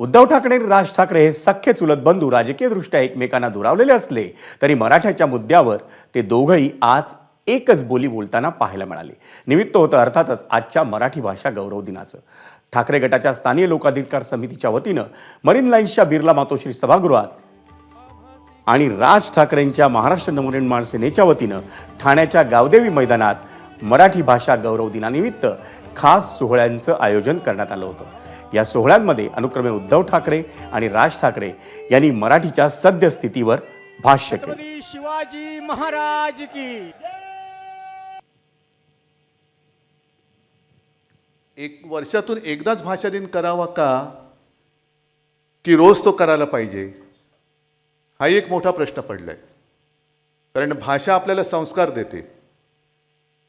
उद्धव ठाकरे आणि राज ठाकरे हे सख्खे चुलत बंधू राजकीयदृष्ट्या एकमेकांना दुरावलेले असले तरी मराठ्याच्या मुद्द्यावर ते दोघंही आज एकच बोली बोलताना पाहायला मिळाले. निमित्त होतं अर्थातच आजच्या मराठी भाषा गौरव दिनाचं. ठाकरे गटाच्या स्थानीय लोकाधिकार समितीच्या वतीनं मरीन लाईन्सच्या बिर्ला मातोश्री सभागृहात आणि राज ठाकरेंच्या महाराष्ट्र नवनिर्माण सेनेच्या वतीनं ठाण्याच्या गावदेवी मैदानात मराठी भाषा गौरव दिनानिमित्त खास सोहळ्यांचं आयोजन करण्यात आलं होतं. या सोहळ्यांमध्ये अनुक्रमे उद्धव ठाकरे आणि राज ठाकरे यांनी मराठीच्या सद्यस्थितीवर भाष्य केलं. शिवाजी महाराज की. एक वर्षातून एकदाच भाषा दिन करावा का? की रोज तो करायला पाहिजे? हा एक मोठा प्रश्न पडलाय. कारण भाषा आपल्याला संस्कार देते.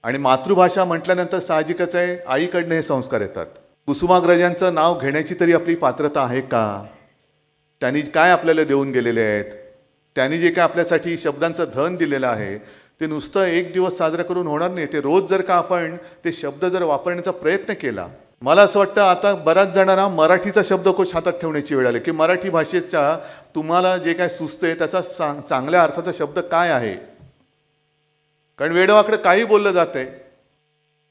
आणि मातृभाषा म्हटल्यानंतर साहजिकच आहे आईकडनं हे संस्कार येतात. कुसुमाग्रजांचं नाव घेण्याची तरी आपली पात्रता आहे का? त्यांनी काय आपल्याला देऊन गेलेले आहेत? त्यांनी जे काय आपल्यासाठी शब्दांचं धन दिलेलं आहे ते नुसतं एक दिवस साजरा करून होणार नाही. ते रोज जर का आपण ते शब्द जर वापरण्याचा प्रयत्न केला मला असं वाटतं आता बऱ्याच जणांना मराठीचा शब्दकोश हातात ठेवण्याची वेळ आली की मराठी भाषेच्या तुम्हाला जे काय सुचतंय त्याचा चांगल्या अर्थाचा शब्द काय आहे? कारण वेडवाकडे काही बोललं जातंय.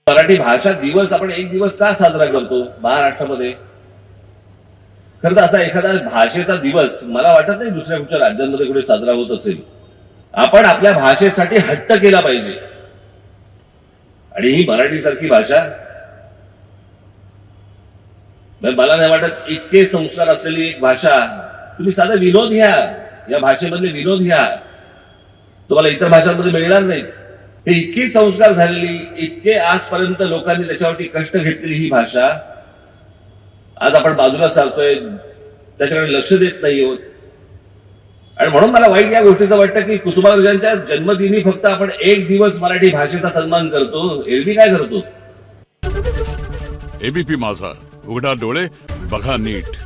मराठी भाषा दिवस आपण एक दिवस का साजरा करतो महाराष्ट्रामध्ये? खरं तर असा एखादा भाषेचा दिवस मला वाटत नाही दुसऱ्या कुठच्या राज्यांमध्ये कुठे साजरा होत असेल. आपण आपल्या भाषेसाठी हट्ट केला पाहिजे. आणि ही मराठी सारखी भाषा मला नाही वाटत इतके संस्कार असलेली एक भाषा. तुम्ही साधा विनोद घ्या. या भाषेमधले विनोद घ्या. तुम्हाला इतर भाषांमध्ये मिळणार नाहीत. हे इतकी संस्कार झालेली इतके आजपर्यंत लोकांनी त्याच्यावरती कष्ट घेतलेली ही भाषा आज आपण बाजूला चालतोय त्याच्याकडे लक्ष देत नाही होत. आणि म्हणून मला वाईट या गोष्टीचं वाटतं की कुसुमाग्रजांच्या जन्मदिनी फक्त आपण एक दिवस मराठी भाषेचा सन्मान करतो. एरवी काय करतो? एबीपी माझा. उघडा डोळे बघा नीट.